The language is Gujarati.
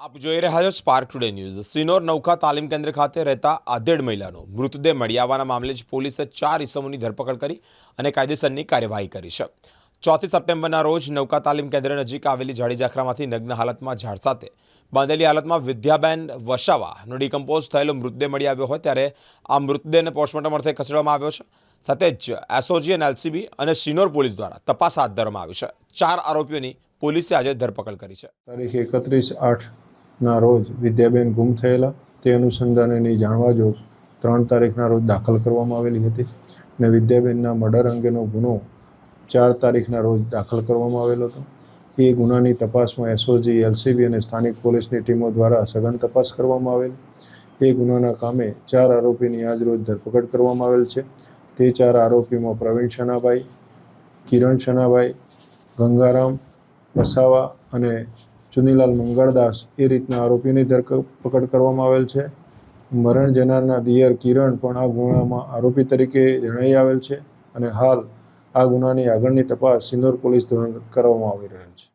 આપ જોઈ રહ્યા છો સ્પાર્ક ટુડે ન્યૂઝ સિનોર નૌકા તાલીમ કેન્દ્ર ખાતે રહેતા આધેડ મહિલાનો મૃતદેહ મળી આવવાના મામલે જ પોલીસે ચાર ઇસમોની ધરપકડ કરી અને કાયદેસરની કાર્યવાહી કરી છે. ચોથી સપ્ટેમ્બરના રોજ નૌકા તાલીમ કેન્દ્ર નજીક આવેલી જાડી ઝાખરામાંથી નગ્ન હાલતમાં ઝાડ સાથે બાંધેલી હાલતમાં વિદ્યાબેન વસાવાનો ડિકમ્પોઝ થયેલો મૃતદેહ મળી આવ્યો હોય ત્યારે આ મૃતદેહને પોસ્ટમોર્ટમ અર્થે ખસેડવામાં આવ્યો છે. સાથે જ એસઓજી અને એલસીબી અને સિનોર પોલીસ દ્વારા તપાસ હાથ ધરવામાં આવી છે. ચાર આરોપીઓની પોલીસે આજે ધરપકડ કરી છે. તારીખ એકત્રીસ આઠના રોજ વિદ્યાબેન ગુમ થયેલા તે અનુસંધાનેની જાણવા જો ત્રણ તારીખના રોજ દાખલ કરવામાં આવેલી હતી અને વિદ્યાબેનના મર્ડર અંગેનો ગુનો ચાર તારીખના રોજ દાખલ કરવામાં આવેલો હતો. એ ગુનાની તપાસમાં એસઓજી, એલસીબી અને સ્થાનિક પોલીસની ટીમો દ્વારા સઘન તપાસ કરવામાં આવેલ. એ ગુનાના કામે ચાર આરોપીની આજ રોજ ધરપકડ કરવામાં આવેલ છે. તે ચાર આરોપીમાં પ્રવીણ શનાભાઈ કિરણ શનાભાઈ ગંગારામ વસાવા અને ચુનીલાલ મંગળદાસ એ રીતના આરોપીની ધરપકડ કરવામાં આવેલ છે. મરણ જનારના દિયર કિરણ પણ આ ગુનામાં આરોપી તરીકે જણાઈ આવેલ છે અને હાલ આ ગુનાની આગળની તપાસ સિંદોર પોલીસ દ્વારા કરવામાં આવી રહેલ છે.